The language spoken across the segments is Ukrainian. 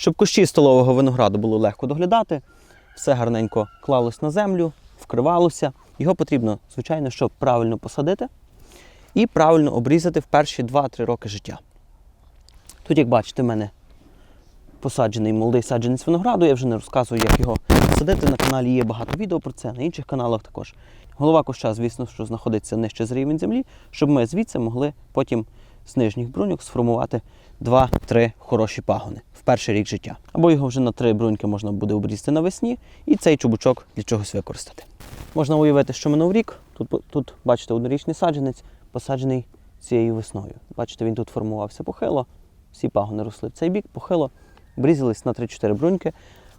Щоб кущі столового винограду було легко доглядати, все гарненько клалось на землю, вкривалося. Його потрібно, звичайно, щоб правильно посадити і правильно обрізати в перші 2-3 роки життя. Тут, як бачите, в мене посаджений молодий саджанець винограду. Я вже не розказую, як його садити. На каналі є багато відео про це, на інших каналах також. Голова куща, звісно, що знаходиться нижче з рівень землі, щоб ми звідси могли потім з нижніх бруньок сформувати 2-3 хороші пагони в перший рік життя. Або його вже на три бруньки можна буде обрізати навесні і цей чубучок для чогось використати. Можна уявити, що минув рік. Тут, тут бачите, однорічний саджанець посаджений цією весною. Бачите, він тут формувався похило, всі пагони росли в цей бік, похило, обрізались на 3-4 бруньки.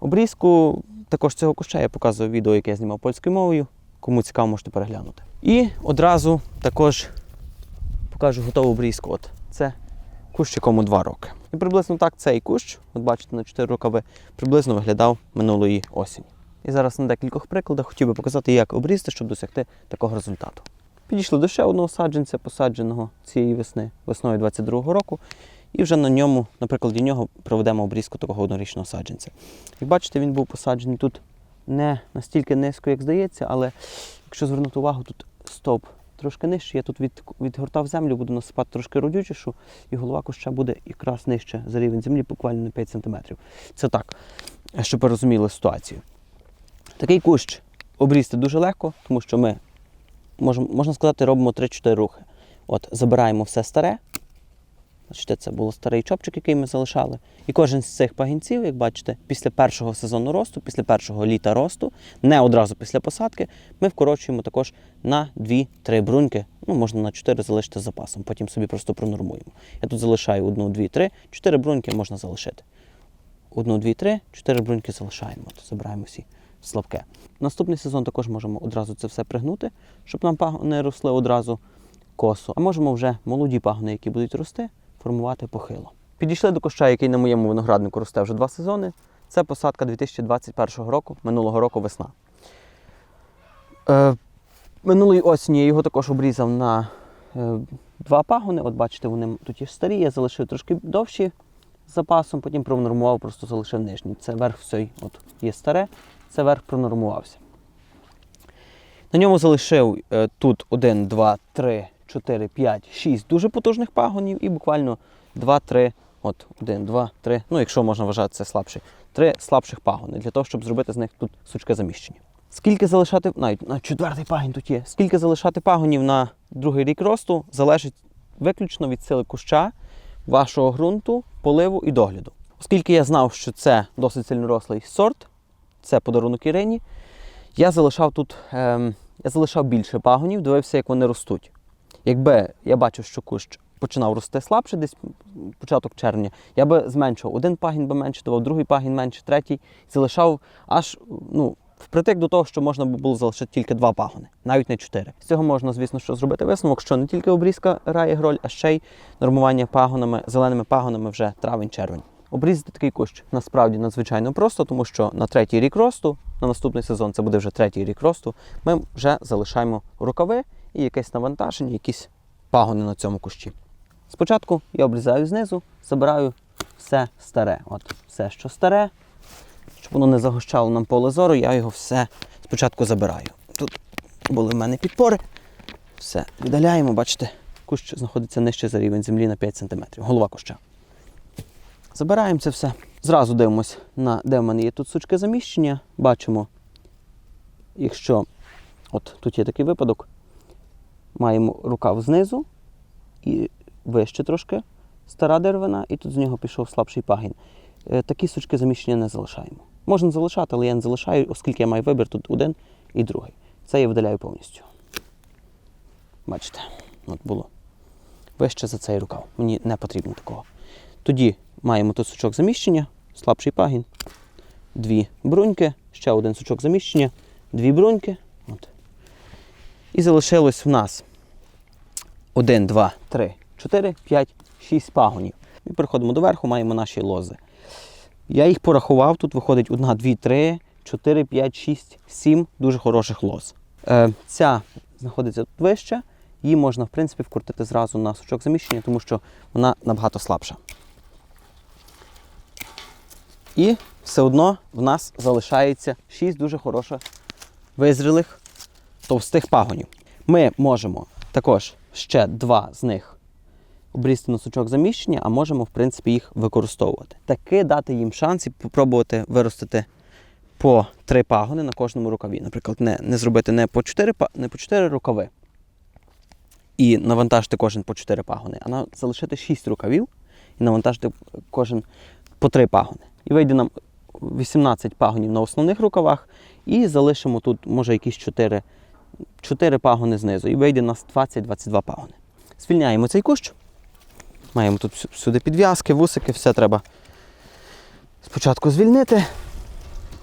Обрізку також цього куща я показував відео, яке я знімав польською мовою. Кому цікаво, можете переглянути. І одразу також покажу готову обрізку. От це кущ, якому 2 роки. І приблизно так цей кущ, от бачите, на 4 роки приблизно виглядав минулої осені. І зараз на декількох прикладах хотів би показати, як обрізати, щоб досягти такого результату. Підійшли до ще одного саджанця, посадженого цієї весни, весною 22-го року. І вже на ньому, на прикладі нього, проведемо обрізку такого однорічного саджанця. Як бачите, він був посаджений тут не настільки низько, як здається, але якщо звернути увагу, тут стовп трошки нижче. Я тут від, відгортав землю, буду насипати трошки родючішу, і голова куща буде якраз нижче за рівень землі, буквально на 5 см. Це так, щоб ви розуміли ситуацію. Такий кущ обрізти дуже легко, тому що ми, можна сказати, робимо 3-4 рухи. От, забираємо все старе. Бачите, це був старий чопчик, який ми залишали. І кожен з цих пагінців, як бачите, після першого сезону росту, після першого літа росту, не одразу після посадки, ми вкорочуємо також на 2-3 бруньки. Ну, можна на 4 залишити з запасом, потім собі просто пронормуємо. Я тут залишаю 1, 2, 3, 4 бруньки можна залишити. 1, 2, 3, 4 бруньки залишаємо. От, забираємо всі слабке. Наступний сезон також можемо одразу це все пригнути, щоб нам пагони росли одразу косо. А можемо вже молоді пагони, які будуть рости, формувати похило. Підійшли до куща, який на моєму винограднику росте вже два сезони. Це посадка 2021 року, минулого року весна. Е, минулої осені я його також обрізав на е, два пагони. От бачите, вони тут є старі, я залишив трошки довші з запасом, потім пронормував, просто залишив нижній. Це верх все от є старе, це верх пронормувався. На ньому залишив е, тут 1, 2, 3, 4, 5, 6 дуже потужних пагонів і буквально 2-3, от 1, 2, 3, ну якщо можна вважати це слабші, 3 слабших пагони для того, щоб зробити з них тут сучке заміщення. Скільки залишати, навіть на четвертий пагін тут є, скільки залишати пагонів на другий рік росту, залежить виключно від сили куща, вашого ґрунту, поливу і догляду. Оскільки я знав, що це досить сильнорослий сорт, це подарунок Ірині, я залишав тут ем, я залишав більше пагонів, дивився, як вони ростуть. Якби я бачив, що кущ починав рости слабше, десь початок червня, я би зменшував один пагін би менше давав, другий пагін менше, третій, залишав аж ну, впритик до того, що можна було залишити тільки два пагони, навіть не чотири. З цього можна, звісно, що зробити висновок, що не тільки обрізка грає роль, а ще й нормування пагонами, зеленими пагонами вже травень-червень. Обрізати такий кущ насправді надзвичайно просто, тому що на третій рік росту, на наступний сезон це буде вже третій рік росту, ми вже залишаємо рукави і якесь навантаження, якісь пагони на цьому кущі. Спочатку я обрізаю знизу, забираю все старе. От все, що старе, щоб воно не загощало нам поле зору, я його все спочатку забираю. Тут були в мене підпори. Все, віддаляємо, бачите, кущ знаходиться нижче за рівень землі на 5 см. Голова куща. Забираємо це все. Зразу дивимося, на, де в мене є тут сучки заміщення. Бачимо, якщо от тут є такий випадок, маємо рукав знизу і вище трошки стара деревина, і тут з нього пішов слабший пагін. Е, Такі сучки заміщення не залишаємо. Можна залишати, але я не залишаю, оскільки я маю вибір тут один і другий. Це я видаляю повністю. Бачите, от було вище за цей рукав. Мені не потрібно такого. Тоді маємо тут сучок заміщення, слабший пагін, дві бруньки, ще один сучок заміщення, дві бруньки. І залишилось в нас 1, 2, 3, 4, 5, 6 пагонів. І переходимо до верху, маємо наші лози. Я їх порахував, тут виходить 1, 2, 3, 4, 5, 6, 7 дуже хороших лоз. Е, ця знаходиться тут вище, її можна в принципі вкрутити зразу на сучок заміщення, тому що вона набагато слабша. І все одно в нас залишається 6 дуже хороших визрілих товстих пагонів. Ми можемо також ще два з них обрізти на сучок заміщення, а можемо, в принципі, їх використовувати. Таки дати їм шанс і спробувати виростити по три пагони на кожному рукаві. Наприклад, не, не зробити не по 4, не по 4 рукави і навантажити кожен по 4 пагони, а залишити 6 рукавів і навантажити кожен по 3 пагони. І вийде нам 18 пагонів на основних рукавах, і залишимо тут, може, якісь 4, 4 пагони знизу. І вийде у нас 20-22 пагони. Звільняємо цей кущ. Маємо тут всюди підв'язки, вусики, все треба спочатку звільнити.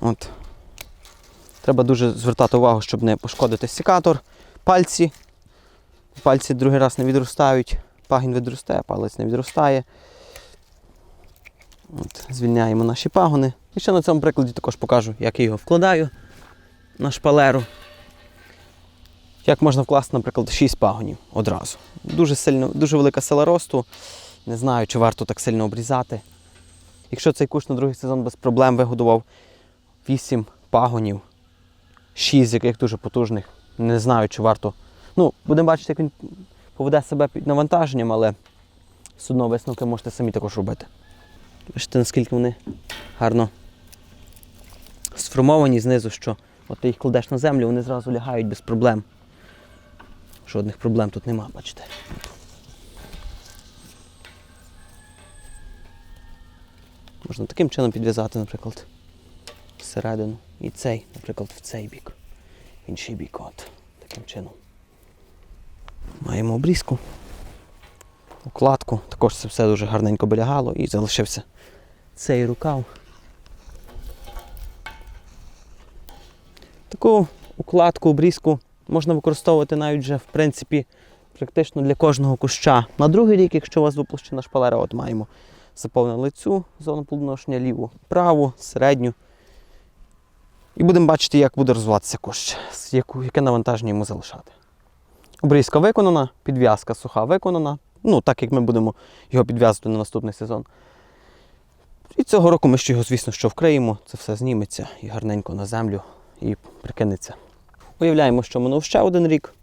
От. Треба дуже звертати увагу, щоб не пошкодити секатор, пальці. Пальці другий раз не відростають. Пагін відростає, палець не відростає. От, звільняємо наші пагони. І ще на цьому прикладі також покажу, як я його вкладаю на шпалеру. Як можна вкласти, наприклад, 6 пагонів одразу. Дуже, сильно, дуже велика сила росту. Не знаю, чи варто так сильно обрізати. Якщо цей куш на другий сезон без проблем вигодував 8 пагонів, 6 з яких дуже потужних, не знаю, чи варто. Ну, будемо бачити, як він поведе себе під навантаженням, але все одно висновки можете самі також робити. Бачите, наскільки вони гарно сформовані знизу, що от ти їх кладеш на землю, вони зразу лягають без проблем. Жодних проблем тут нема, бачите. Можна таким чином підв'язати, наприклад, всередину. І цей, наприклад, в цей бік. Інший бік. От. Таким чином. Маємо обрізку, укладку. Також це все дуже гарненько би і залишився цей рукав. Таку укладку, обрізку можна використовувати навіть вже, в принципі, практично для кожного куща. На другий рік, якщо у вас виплощена шпалера, от маємо заповнили цю зону плодоношення, ліву, праву, середню. І будемо бачити, як буде розвиватися кущ, яке навантаження йому залишати. Обрізка виконана, підв'язка суха виконана. Ну, так як ми будемо його підв'язувати на наступний сезон. І цього року ми ще його, звісно, що вкриємо, це все зніметься і гарненько на землю і прикинеться. Уявляємо, що минув ще один рік,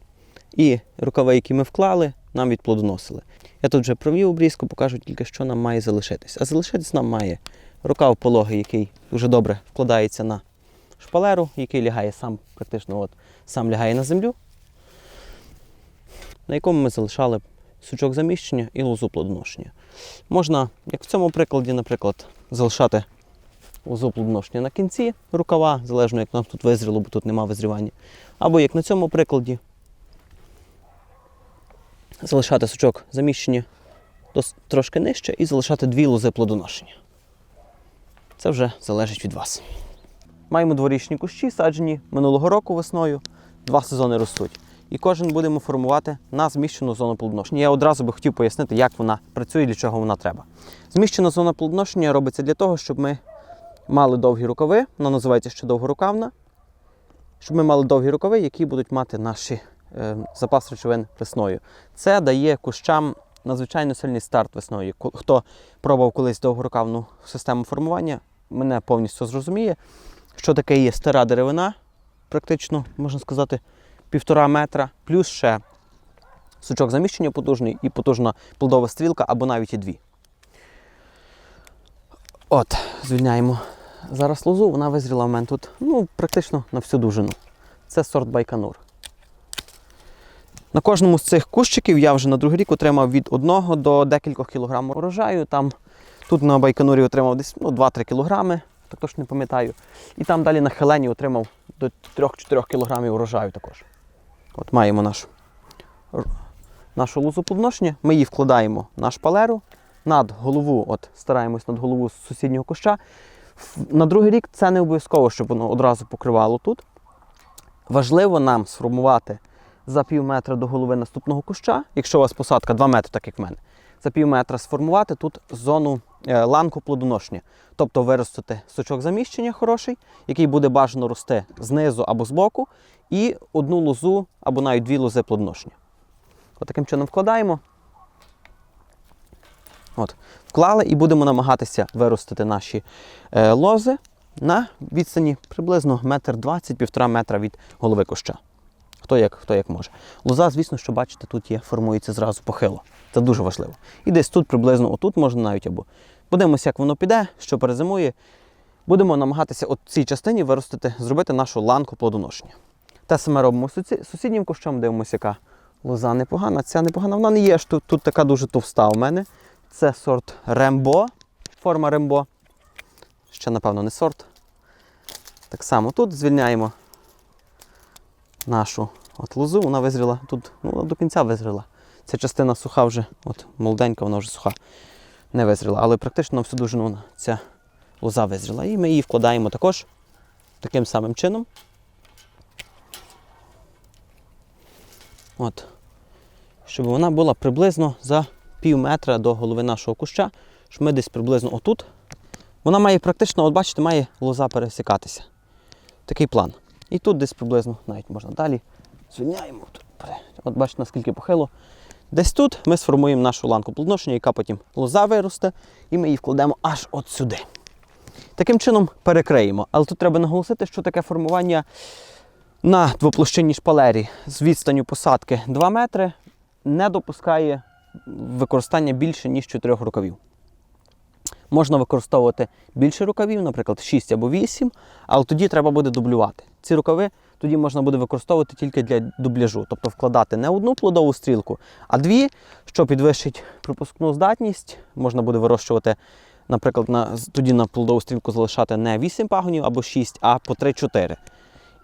і рукави, які ми вклали, нам відплодоносили. Я тут вже провів обрізку, покажу тільки, що нам має залишитись. А залишитись нам має рукав пологий, який дуже добре вкладається на шпалеру, який лягає сам, практично от, сам лягає на землю, на якому ми залишали сучок заміщення і лозу плодоношення. Можна, як в цьому прикладі, наприклад, залишати лозу на кінці рукава, залежно як нам тут визріло, бо тут нема визрівання. Або як на цьому прикладі, залишати сучок заміщення трошки нижче і залишати дві лози плодоношення. Це вже залежить від вас. Маємо дворічні кущі, саджені минулого року весною, два сезони ростуть. І кожен будемо формувати на зміщену зону плодоношення. Я одразу би хотів пояснити, як вона працює і для чого вона треба. Зміщена зона плодоношення робиться для того, щоб ми мали довгі рукави, вона називається ще довгорукавна, щоб ми мали довгі рукави, які будуть мати наші е, запас речовин весною. Це дає кущам надзвичайно сильний старт весною. Хто пробував колись довгорукавну систему формування, мене повністю зрозуміє, що таке є стара деревина, практично, можна сказати, півтора метра, плюс ще сучок заміщення потужний і потужна плодова стрілка або навіть і дві. От, звільняємо зараз лозу, вона визріла в мене тут ну, практично на всю дужину. Це сорт Байконур. На кожному з цих кущиків я вже на другий рік отримав від 1 до декількох кілограм урожаю. Там, тут на Байконурі отримав десь ну, 2-3 кілограми, також не пам'ятаю. І там далі на Хелені отримав до 3-4 кілограмів урожаю також. От маємо нашу, нашу лозу плодоношення. Ми її вкладаємо на шпалеру над голову, от стараємось над голову сусіднього куща. На другий рік це не обов'язково, щоб воно одразу покривало тут. Важливо нам сформувати за пів метра до голови наступного куща, якщо у вас посадка 2 метри, так як в мене, за пів метра сформувати тут зону е, ланку плодоношення. Тобто виростити сучок заміщення хороший, який буде бажано рости знизу або збоку, і одну лозу або навіть дві лози плодоношення. От таким чином вкладаємо. От, вклали і будемо намагатися виростити наші е, лози на відстані приблизно метр двадцять, півтора метра від голови куща. Хто як, хто як може. Лоза, звісно, що бачите, тут є, формується зразу похило. Це дуже важливо. І десь тут приблизно отут можна навіть або. Подивимося, як воно піде, що перезимує. Будемо намагатися от цій частині виростити, зробити нашу ланку плодоношення. Те саме робимо з сусіднім кущом, дивимося, яка лоза непогана. Ця непогана. Вона не є тут, тут така дуже товста у мене. Це сорт Рембо, форма Рембо. Ще, напевно, не сорт. Так само тут звільняємо нашу от лозу, вона визріла тут, ну, до кінця визріла. Ця частина суха вже, от молоденька, вона вже суха, не визріла, але практично всю дужину ця лоза визріла. І ми її вкладаємо також таким самим чином. От. Щоб вона була приблизно за пів метра до голови нашого куща, щоб ми десь приблизно отут. Вона має практично, от бачите, має лоза пересікатися. Такий план. І тут десь приблизно, навіть можна далі. Звільняємо. От бачите, наскільки похило. Десь тут ми сформуємо нашу ланку плодоношення, яка потім лоза виросте, і ми її вкладемо аж от сюди. Таким чином перекриємо. Але тут треба наголосити, що таке формування на двоплощинній шпалері з відстанню посадки 2 метри не допускає використання більше, ніж 4 рукавів. Можна використовувати більше рукавів, наприклад, 6 або 8, але тоді треба буде дублювати. Ці рукави тоді можна буде використовувати тільки для дубляжу, тобто вкладати не одну плодову стрілку, а дві, що підвищить пропускну здатність. Можна буде вирощувати, наприклад, на, тоді на плодову стрілку залишати не 8 пагонів або 6, а по 3-4.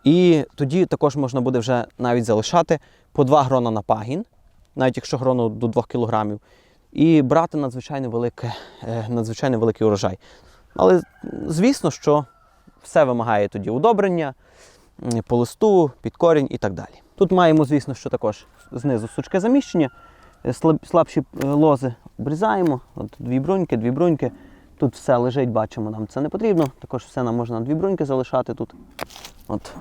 І тоді також можна буде вже навіть залишати по 2 грона на пагін, навіть якщо грону до 2 кг, і брати надзвичайно, велике, е, надзвичайно великий урожай. Але звісно, що все вимагає тоді удобрення, по листу, під корінь і так далі. Тут маємо, звісно, що також знизу сучке заміщення, е, слабші е, лози обрізаємо. От дві бруньки, дві бруньки. Тут все лежить, бачимо, нам це не потрібно. Також все нам можна на дві бруньки залишати тут. От.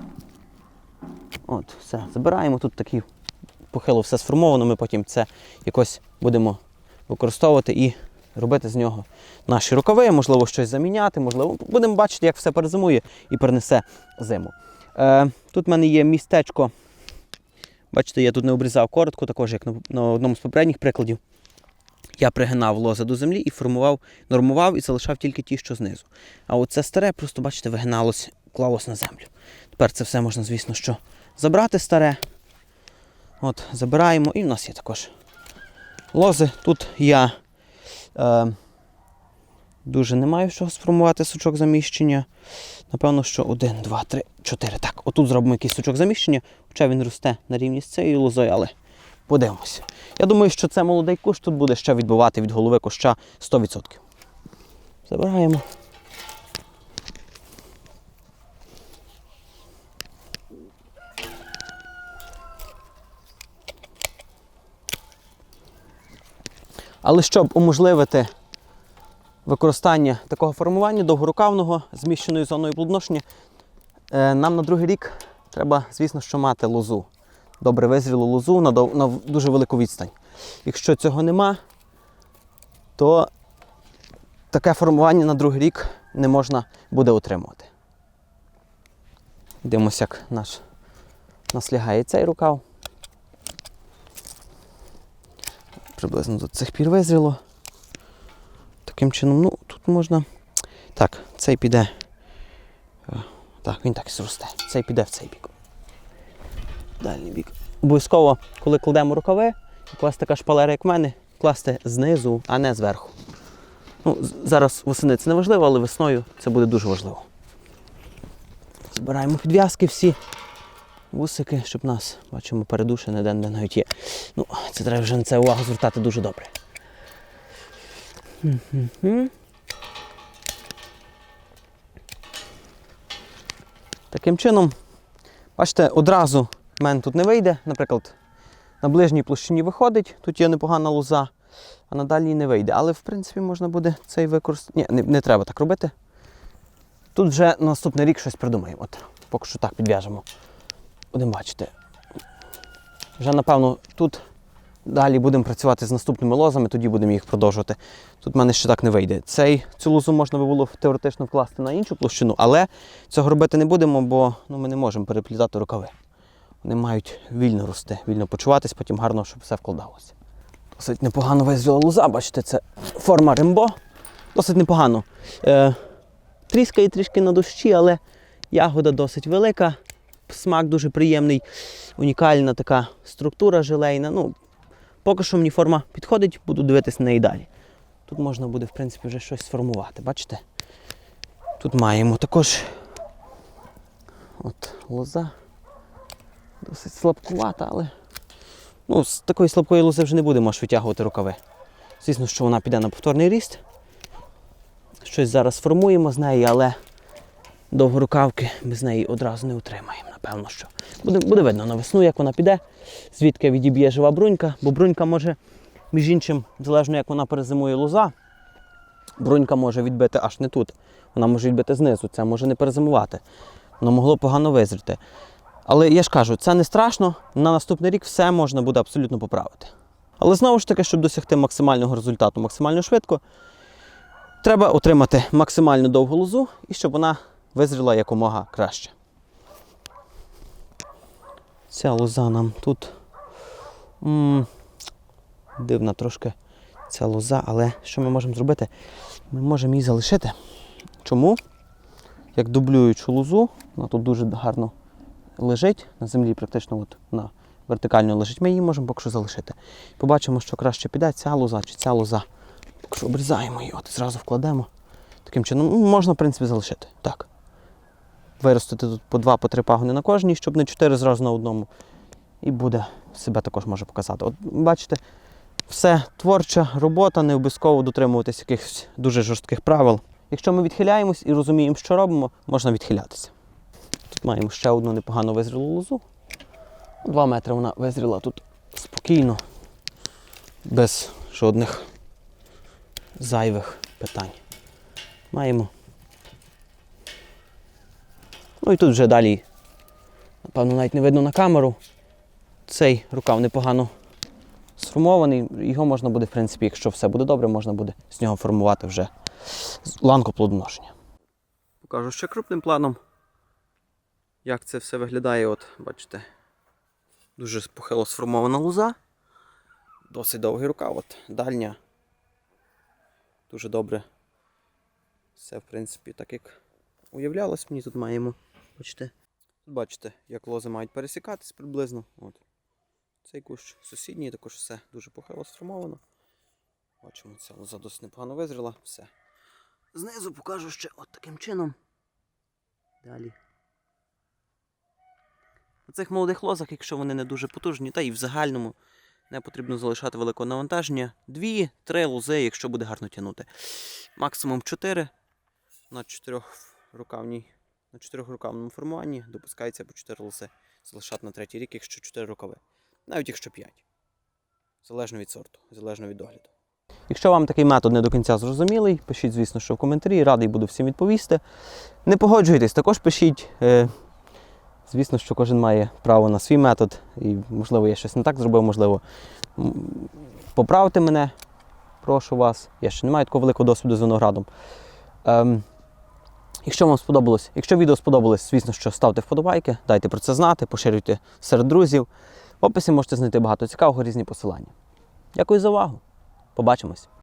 От, все, забираємо. Тут такі похило все сформовано, ми потім це якось будемо використовувати і робити з нього наші рукави, можливо, щось заміняти, можливо, будемо бачити, як все перезимує і перенесе зиму. Е, тут в мене є містечко. Бачите, я тут не обрізав коротко, також як на, одному з попередніх прикладів. Я пригинав лози до землі і формував, нормував і залишав тільки ті, що знизу. А оце старе, просто, бачите, вигиналось, клалось на землю. Тепер це все можна, звісно, що забрати старе. От, забираємо, і в нас є також лози. Тут я е, дуже не маю чого сформувати сучок заміщення. Напевно, що один, два, три, чотири. Так, отут зробимо якийсь сучок заміщення, хоча він росте на рівні з цією лозою, але подивимося. Я думаю, що це молодий кущ тут буде ще відбивати від голови куща 100%. Забираємо. Але щоб уможливити використання такого формування довгорукавного зміщеною зоною плодоношення, е, нам на другий рік треба, звісно, що мати лозу. Добре визрілу лозу на, на дуже велику відстань. Якщо цього нема, то таке формування на другий рік не можна буде отримувати. Дивимося, як наш нас лягає цей рукав. Приблизно до цих пір визріло. Таким чином, ну, тут можна. Так, цей піде. е, Так, він так і зросте. Цей піде в цей бік. Дальній бік. Обов'язково, коли кладемо рукави, класти така шпалера, як в мене, класти знизу, а не зверху. Ну, зараз восени це не важливо, але весною це буде дуже важливо. Збираємо підв'язки всі, вусики, щоб нас, бачимо, передуші не де навіть є. Ну, це треба вже на це увагу звертати дуже добре. Таким чином, бачите, одразу в мене тут не вийде. Наприклад, на ближній площині виходить, тут є непогана лоза, а на дальній не вийде. Але в принципі можна буде цей використати. Ні, не, не треба так робити. Тут вже наступний рік щось придумаємо. От, поки що так підв'яжемо. Будемо бачити. Вже, напевно, тут Далі будемо працювати з наступними лозами, тоді будемо їх продовжувати. Тут в мене ще так не вийде. Цей, цю лозу можна би було теоретично вкласти на іншу площину, але цього робити не будемо, бо ну, ми не можемо переплітати рукави. Вони мають вільно рости, вільно почуватись, потім гарно, щоб все вкладалося. Досить непогано визріла лоза, бачите, це форма рембо. Досить непогано. Е, тріскає трішки на дощі, але ягода досить велика, смак дуже приємний, унікальна така структура желейна. Ну, поки що мені форма підходить, буду дивитись на неї далі. Тут можна буде, в принципі, вже щось сформувати, бачите? Тут маємо також от лоза. Досить слабкувата, але ну, з такої слабкої лози вже не будемо аж витягувати рукави. Звісно, що вона піде на повторний ріст. Щось зараз формуємо з неї, але довгорукавки ми з неї одразу не утримаємо. Напевно, що. Буде, буде видно на весну, як вона піде, звідки відіб'є жива брунька, бо брунька може, між іншим, залежно як вона перезимує лоза, брунька може відбити аж не тут. Вона може відбити знизу, це може не перезимувати. Воно могло погано визріти. Але я ж кажу, це не страшно. На наступний рік все можна буде абсолютно поправити. Але знову ж таки, щоб досягти максимального результату максимально швидко, треба отримати максимально довгу лозу і щоб вона визріла якомога краще. Ця лоза нам тут м, дивна трошки ця лоза, але що ми можемо зробити? Ми можемо її залишити. Чому? Як дублюючу лозу, вона тут дуже гарно лежить на землі, практично от на вертикально лежить. Ми її можемо поки що залишити. Побачимо, що краще піде ця лоза чи ця лоза. Поки що обрізаємо її, от зразу вкладемо. Таким чином можна, в принципі, залишити. Так. Виростити тут по два, по три пагони на кожній, щоб не чотири зразу на одному. І буде себе також може показати. От бачите, все творча робота, не обов'язково дотримуватись якихось дуже жорстких правил. Якщо ми відхиляємось і розуміємо, що робимо, можна відхилятися. Тут маємо ще одну непогану визрілу лозу. Два метри вона визріла тут спокійно, без жодних зайвих питань. Маємо. Ну і тут вже далі, напевно, навіть не видно на камеру. Цей рукав непогано сформований. Його можна буде, в принципі, якщо все буде добре, можна буде з нього формувати вже ланку плодоношення. Покажу ще крупним планом, як це все виглядає. От, бачите, дуже похило сформована лоза. Досить довгий рукав, от дальня. Дуже добре. Все, в принципі, так як уявлялось, мені тут маємо. Тут бачите, як лози мають пересікатись приблизно. От. Цей кущ сусідній, також все дуже похило сформовано. Бачимо, ця лоза досить непогано визріла. Все. Знизу покажу ще от таким чином. Далі. На цих молодих лозах, якщо вони не дуже потужні, та і в загальному не потрібно залишати великого навантаження. Дві-три лози, якщо буде гарно тягнути. Максимум 4 на чотирьохрукавній, на чотирьохрукавному формуванні допускається по 4 лози залишати на третій рік, якщо 4 рукави. Навіть якщо 5. Залежно від сорту, залежно від догляду. Якщо вам такий метод не до кінця зрозумілий, пишіть, звісно, що в коментарі, радий буду всім відповісти. Не погоджуйтесь, також пишіть. Е, Звісно, що кожен має право на свій метод, і, можливо, я щось не так зробив, можливо, поправте мене, прошу вас. Я ще не маю такого великого досвіду з виноградом. Ем, якщо вам сподобалось, якщо відео сподобалось, звісно, що ставте вподобайки, дайте про це знати, поширюйте серед друзів. В описі можете знайти багато цікавого різні посилання. Дякую за увагу. Побачимось!